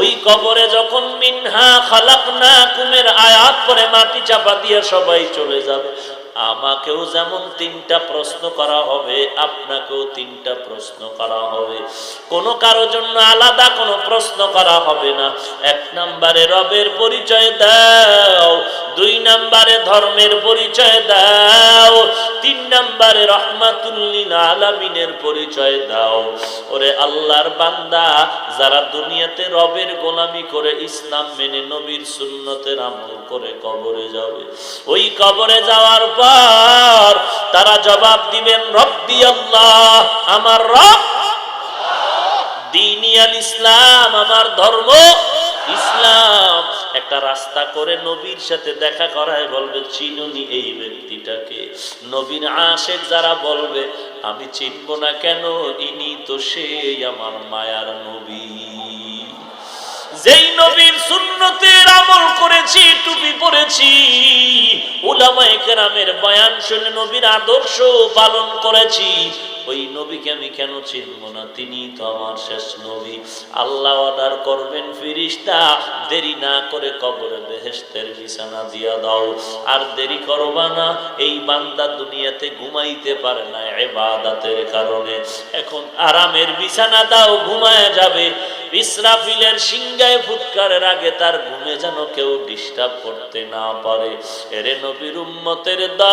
ওই কবরে যখন মিনহা খালাক না কুমের আয়াত পরে মাটি চাপা দিয়ে সবাই চলে যাবে, আমাকেও যেমন তিনটা প্রশ্ন করা হবে, আপনাকেও তিনটা প্রশ্ন করা হবে। কোনো কারোর জন্য আলাদা কোনো প্রশ্ন করা হবে না। এক নম্বরে রবের পরিচয় দাও, দুই নম্বরে ধর্মের পরিচয় দাও নম্বরে রহমাতুল্লিল আলামিনের পরিচয় দাও। ওরে আল্লাহর বান্দা, যারা দুনিয়াতে রবের গোলামি করে ইসলাম মেনে নবীর সুন্নতের আমল করে কবরে যাবে। ওই কবরে যাওয়ার পর তারা জবাব দিবেন, রব্বি আল্লাহ, আমার রব দিনিয়াল ইসলাম, আমার ধর্ম ইসলাম, একটা রাস্তা করে নবীর সাথে দেখা করায় বলবে, চিনুনি এই ব্যক্তিটাকে। নবীর আশেক যারা বলবে, আমি চিনব না কেন, ইনি তো সেই আমার মায়ার নবী। যেই নবীর সুন্নতের আমল করেছি, টুপি পরেছি, উলামায়ে কেরামের বয়ান শুনে নবীর আদর্শ পালন করেছি ওই নবীকে আমি কেন চিনব না? তিনি তো আমার শেষ নবী। আল্লাহ অর্ডার করবেন ফিরিস্তা, দেরি না করে কবরে বেহেস্তের বিছানা দিয়া দাও। আর দেরি করবা না, এই বান্দা দুনিয়াতে ঘুমাইতে পারে না এবাদাতের কারণে। এখন আরামের বিছানা দাও, ঘুমায় যাবে। ইসরাফিলের সিংগায় ফুৎকারের আগে তার ঘুমে যেন কেউ ডিস্টার্ব করতে না পারে। এরে নবীর উম্মতের দল,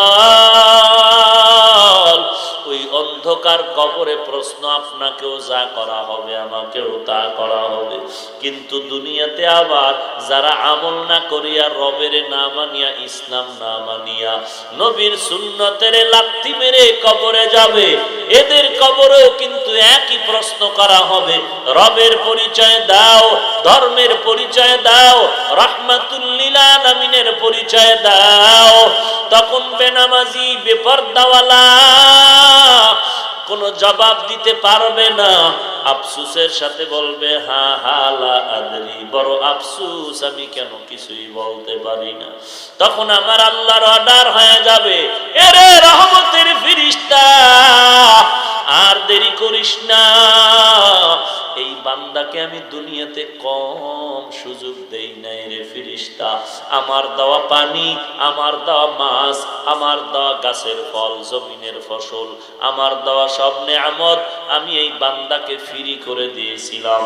ওই অন্ধকার কবরে প্রশ্ন আপনাকেও যা করা হবে, আমাকেও তা করা হবে। কিন্তু দুনিয়াতে আবার যারা আমল না করিয়া, রবের না মানিয়া, ইসলাম না মানিয়া, নবীর সুন্নতের লাত্তি মেরে কবরে যাবে। এদের কবরেও কিন্তু একই প্রশ্ন করা হবে। রবের পরিচয় দাও, ধর্মের পরিচয় দাও রহমাতুল্লিল আলামিনের পরিচয় দাও। তখন বেনামাজি বেপর দাওয়ালা কোনো জবাব দিতে পারবে না। আফসুসের সাথে বলবে, হা হালা আদরি। বড় আফসুস, আমি কেন কিছুই বলতে পারি না। তখন আমার আল্লাহর অর্ডার হয়ে যাবে, এরে রহমতের ফিরিস্তা আর দেরি করিস না। এই বান্দাকে আমি দুনিয়াতে কম সুযোগ দেই নাই রে ফিরিস্তা আমার দেওয়া পানি, আমার দেওয়া মাছ, আমার দেওয়া গাছের ফল, জমিনের ফসল, আমার দেওয়া সব নেয়ামত আমি এই বান্দাকে ফ্রি করে দিয়েছিলাম।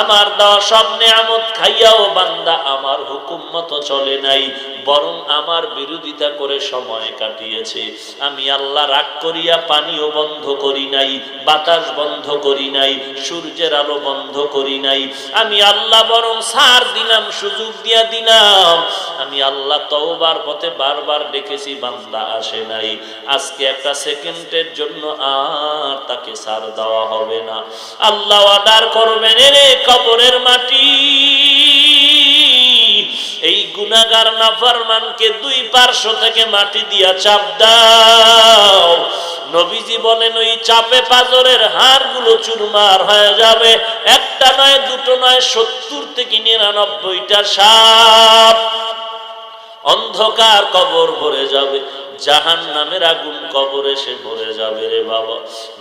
আমার দেওয়া সব নেয়ামত খাইয়াও বান্দা আমার হুকুম মতো চলে নাই। বরং আমার বিরোধিতা করে সময় কাটিয়েছে। আমি আল্লাহ রাগ করিয়া পানিও বন্ধ করি নাই, বাতাস বন্ধ করি নাই, সূর্যের আলো বন্ধ করি নাই। আমি আল্লাহ বরং সার দিলাম, সুযোগ দিয়া দিলাম। আমি আল্লাহ তওবার পথে বারবার ডেকেছি, বান্দা আসে নাই। আজকে একটা সেকেন্ডের জন্য আর তাকে সার দেওয়া হবে না। আল্লাহ অর্ডার করবেন রে কবরের মাটি। এই গুনাগার নাফারমানকে দুই পার্শ্ব থেকে মাটি দিয়া চাপ দাও। নবীজি বলেন, ওই চাপে পাজরের হাড়গুলো চুরমার হয়ে যাবে। একটা নয়, দুটো নয়, সত্তর থেকে নিরানব্বইটা সাপ অন্ধকার কবর ভরে যাবে। জাহান নামের আগুন কবরে সে ভরে যাবে রে বাবা।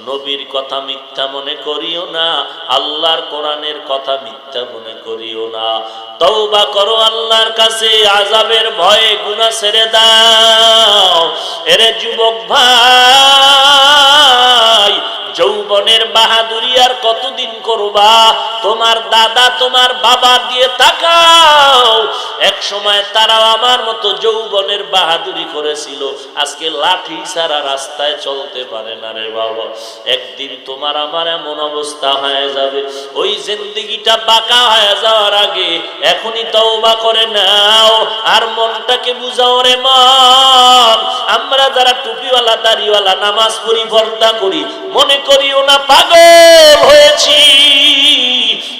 নবীর কথা মিথ্যা মনে করিও না, আল্লাহর কোরআনের কথা মিথ্যা মনে করিও না। তওবা করো আল্লাহর কাছে আজাবের ভয়ে গুনাহ ছেড়ে দাও। এরে যুবক ভাই যৌবনের বাহাদুরি আর কতদিন করবা? তোমার দাদা, তোমার বাবা দিয়ে তাকাও। এক সময় তারাও আমার মতো যৌবনের বাহাদুরি করেছিল। আজকে লাঠি ছাড়া রাস্তায় চলতে পারে না রে বাবা। একদিন তোমার আমার এমন অবস্থা হয়ে যাবে। ওই জিন্দিগিটা বাঁকা হয়ে যাওয়ার আগে এখনই তওবা করে নাও আর মনটাকে বুঝাও রে মন। আমরা যারা টুপিওয়ালা, দাড়িওয়ালা, নামাজ পড়ি, পর্দা করি, মনে করিও না পাগল হয়েছি।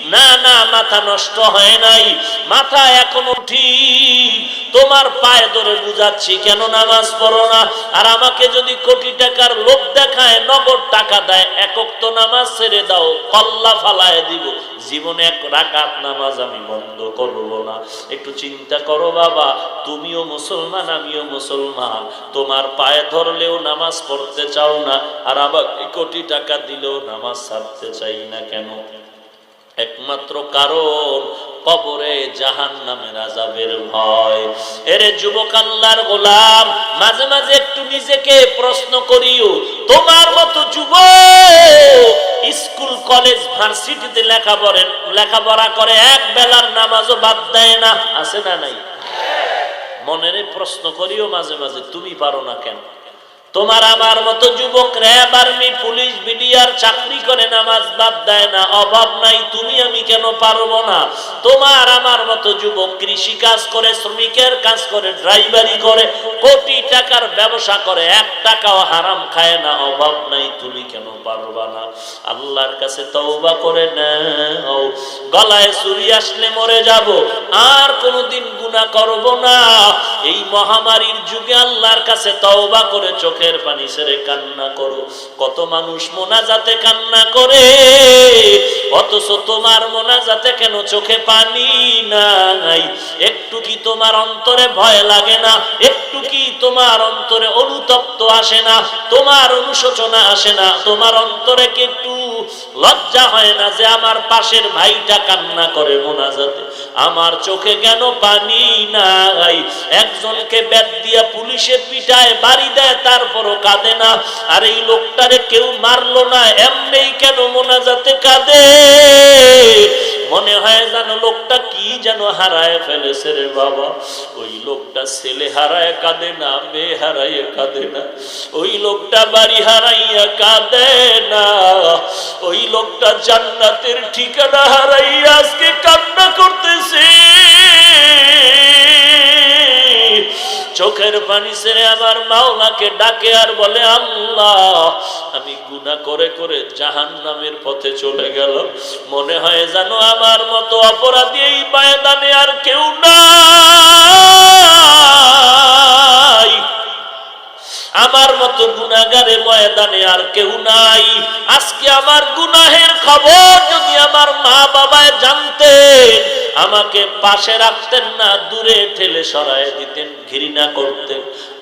না না মাথা নষ্ট হয় নাই মাথা এখনও ঠিক তোমার পায়ে ধরে বুঝাচ্ছি, কেন নামাজ পড়ো না? আর আমাকে যদি কোটি টাকার লোভ দেখায়, নগদ টাকা দেয়, একক তো নামাজ ছেড়ে দাও, কল্লা ফালায় দিব। জীবনে এক রাকাত নামাজ আমি বন্ধ করব না। একটু চিন্তা করো বাবা, তুমিও মুসলমান, আমিও মুসলমান। তোমার পায়ে ধরলেও নামাজ পড়তে চাও না, আর আমাকে কোটি টাকা দিলেও নামাজ ছাড়তে চাই না কেন? একমাত্র কারণ কবরে জাহান নামের আজাবের ভয়। এরে যুবক আল্লাহর গোলাম, মাঝে মাঝে একটু নিজেকে প্রশ্ন করিও, তোমার মতো যুবক স্কুল, কলেজ, ভার্সিটিতে লেখা লেখাপড়েন লেখাপড়া করে এক বেলার নামাজও বাদ দেয় না। আছে না নাই? মনের প্রশ্ন করিও মাঝে মাঝে, তুমি পারো না কেন? তোমার আমার মতো যুবক র্যাব আর্মি, পুলিশ, বিডিআর চাকরি করে নামাজ বাদ দেয় না, অভাব নাই, তুমি আমি কেন পারব না? তোমার আমার মতো যুবক কৃষি কাজ করে, শ্রমিকের কাজ করে, ড্রাইভারি করে, কোটি টাকার ব্যবসা করে, এক টাকাও হারাম খায় না, অভাব নাই, তুমি কেন পারবা না? আল্লাহর কাছে তওবা করে নাও। গলায় চুরি আসলে মরে যাব, আর কোনোদিন গুনাহ করব না। এই মহামারীর যুগে আল্লাহর কাছে তওবা করে চোখের পানি সেরে কান্না করো। কত মানুষ মোনা যাতে কান্না করে, অথচ তোমার মোনা মোনাজাতে কেন চোখে পানি নাই? একটু কি তোমার অন্তরে ভয় লাগে না? একটু কি তোমার অন্তরে অনুতপ্ত আসে না, তোমার অনুশোচনা আসে না, তোমার অন্তরে কি একটু লজ্জা হয় না যে আমার পাশের ভাইটা কান্না করে মোনাজাতে? আমার চোখে কেন পানি নাই? একজনকে ব্যাট দিয়া পুলিশে পিটায়, বাড়ি দেয়, তারপরও কাঁদে না। আর এই লোকটারে কেউ মারলো না এমনি কেন মোনাজাতে কাঁদে? মনে হয় যেন লোকটা কি যেন হারায় ফেলেছে রে বাবা। ওই লোকটা ছেলে হারায় কাঁদে না, মেয়ে হারায় কাঁদে না। ওই লোকটা বাড়ি হারাইয়া কাঁদে না। ওই লোকটা জান্নাতের ঠিকানা হারাইয়া আজকে কান্না করতেছে। চোখের পানি ছেড়ে আমার মাওলাকে ডাকে আর বলে, আল্লাহ, আমি গুনাহ করে করে জাহান নামের পথে চলে গেল মনে হয় জানো আমার মতো অপরাধী এই পায়দানে আর কেউ নাই। আমার মতো গুনাগারে ময়দানে আর কেউ নাই। আজকে আমার গুনাহের খবর যদি আমার মা বাবায় জানতেন, আমাকে পাশে রাখতেন না, দূরে ঠেলে সরায় দিতেন। ঘৃণা করতেন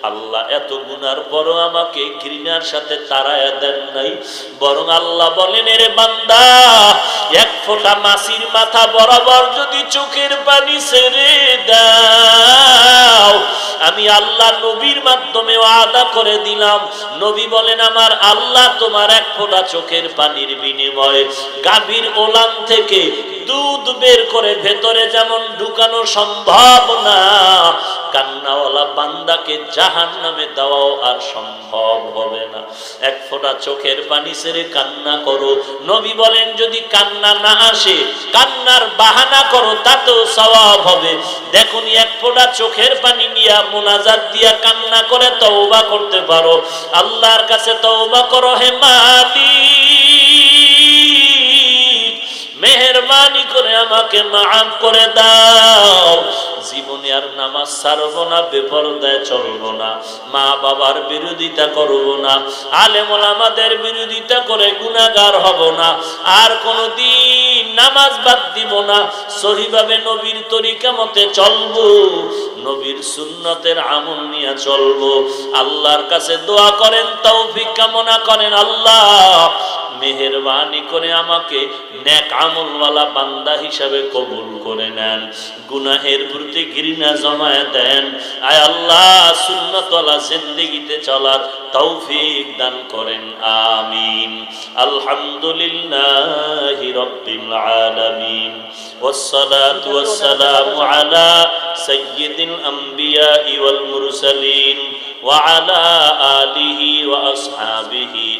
আল্লাহ এত গুনার পরও আমাকে ঘৃণার সাথে তারায় দেন নাই। বরং আল্লাহ বলেন, এরে বান্দা, এক ফোঁটা মাসির মাথা বরাবর যদি চোখের পানি ছেড়ে দাও, আমি আল্লাহ নবীর মাধ্যমে আদা করে দিলাম। নবী বলেন, আমার আল্লাহ তোমার এক ফোঁটা চোখের পানির বিনিময়ে গাভীর ওলান থেকে দুধ বের করে ভেতরে যেমন ঢুকানো সম্ভব না কান্নাওয়ালা বান্দাকে জাহান নামে দেওয়াও আর সম্ভব হবে না। এক ফোঁটা চোখের পানি ছেড়ে কান্না করো। নবী বলেন, যদি কান্না না আসে, কান্নার বাহানা করো, তাতেও সওয়াব হবে। দেখুন, এক ফোঁটা চোখের পানি নিয়ে মোনাজাত দিয়া কান্না করে তওবা করতে পারো। আল্লাহর কাছে তওবা করো, হে মালিক, মেহরবানি করে আমাকে মাফ করে দাও। জীবনে আর নামাজ ছাড়বো না, বেপরদায় চলবো না। মা বাবার বিরোধিতা করব না, আলেমল আমাদের বিরোধিতা করে গুণাগার হব না। আর কোনদিন নামাজ বাদ দিব না, সহিভাবে নবীর তরিকা মতে চলবো, নবীর সুন্নতের আমল নিয়ে চলবো। আল্লাহর কাছে দোয়া করেন, তৌফিক কামনা করেন আল্লাহ। মেহরবানি করে আমাকে নেক আমলওয়ালা বান্দা হিসাবে কবুল করে নেন গুনাহের প্রতি ঘৃণা জমায় দেন আয় আল্লাহ সুন্নতওয়ালা জিন্দেগিতে চলার তৌফিক দান করেন আমিন আলহামদুলিল্লাহি রাব্বিল আলামিন والصلاة والسلام على سيد الأنبياء والمرسلين وعلى آله وأصحابه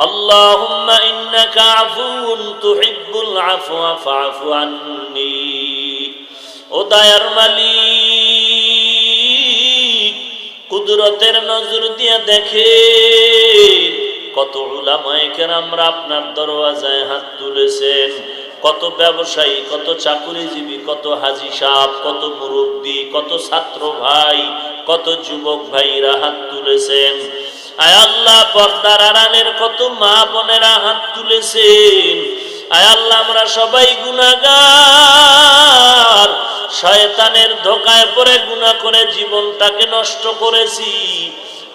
اللهم إنك عفو تحب العفو فاعف عني ও দায়ার মালিক কুদরতের নজর দিয়ে দেখে কত উলামায়ে কেরামরা আপনার দরওয়াজায় হাত তুলেছেন কত ব্যবসায়ী কত চাকুরিজীবী কত হাজি সাহ কত মুরব্বী কত ছাত্র ভাই কত যুবক ভাইরা হাত তুলেছেন আয় আল্লাহ, পর্দার আড়ালের কত মা বোনেরা হাত তুলেছেন। আয় আল্লাহ, আমরা সবাই গুনাগার শয়তানের ধোকায় পড়ে গুনাহ করে জীবনটাকে নষ্ট করেছি।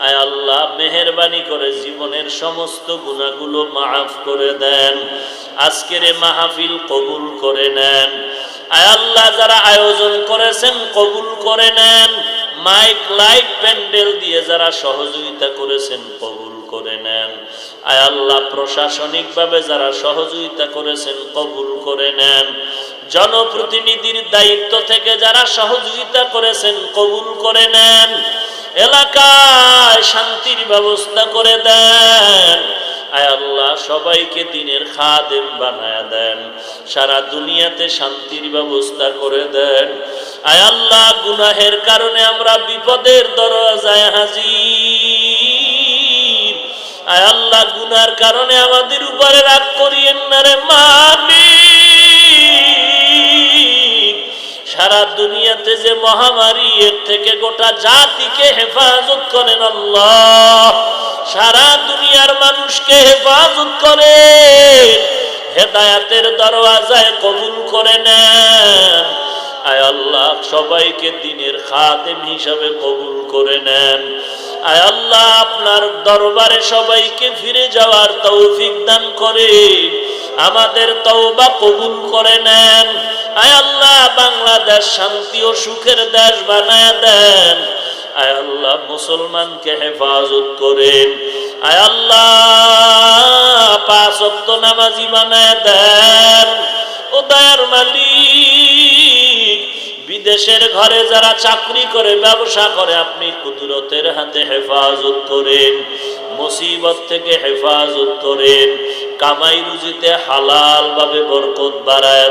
আয় আল্লাহ, মেহেরবানি করে জীবনের সমস্ত গুণাগুলো মাফ করে দেন। আজকের মাহফিল কবুল করে নেন। আয় আল্লাহ, যারা আয়োজন করেছেন কবুল করে নেন। মাইক লাইট প্যান্ডেল দিয়ে যারা সহযোগিতা করেছেন, কবুল করে নেন। আয় আল্লাহ, প্রশাসনিকভাবে যারা সহযোগিতা করেছেন, কবুল করে নেন। জনপ্রতিনিধির দায়িত্ব থেকে যারা সহযোগিতা করেছেন, কবুল করে নেন। এলাকায় শান্তির ব্যবস্থা করে দেন। আয় আল্লাহ, সবাইকে দিনের খাদেম বানায় দেন, সারা দুনিয়াতে শান্তির ব্যবস্থা করে দেন। আয় আল্লাহ, গুনাহের কারণে আমরা বিপদের দরজায় হাজি আয় আল্লাহ, গুনার কারণে আমাদের উপরে রাগ করিয়েন না রে মালিক। সারা দুনিয়াতে যে মহামারী, এর থেকে গোটা জাতিকে হেফাজত করেন আল্লাহ। সারা দুনিয়ার মানুষকে হেফাজত করে হেদায়াতের দরওয়াজায় কবুল করে নেন। আয় আল্লাহ, সবাইকে দিনের খাদেম হিসাবে কবুল করে নেন। আয় আল্লাহ, আপনার দরবারে সবাইকে ফিরে যাওয়ার তৌফিক দান করে আমাদের তওবা কবুল করে নেন। আয় আল্লাহ, বাংলাদেশ শান্তি ও সুখের দেশ বানায় দেন। আয় আল্লাহ, মুসলমানকে হেফাজত করেন। আয় আল্লাহ, পাঁচ নামাজি বানায় দেন। দয়ার মালিক। বিদেশের ঘরে যারা চাকরি করে, ব্যবসা করে, আপনি কুদরতের হাতে হেফাজত করেন, মুসিবত থেকে হেফাজত করেন, কামাই রুজিতে হালাল ভাবে বরকত বাড়ায়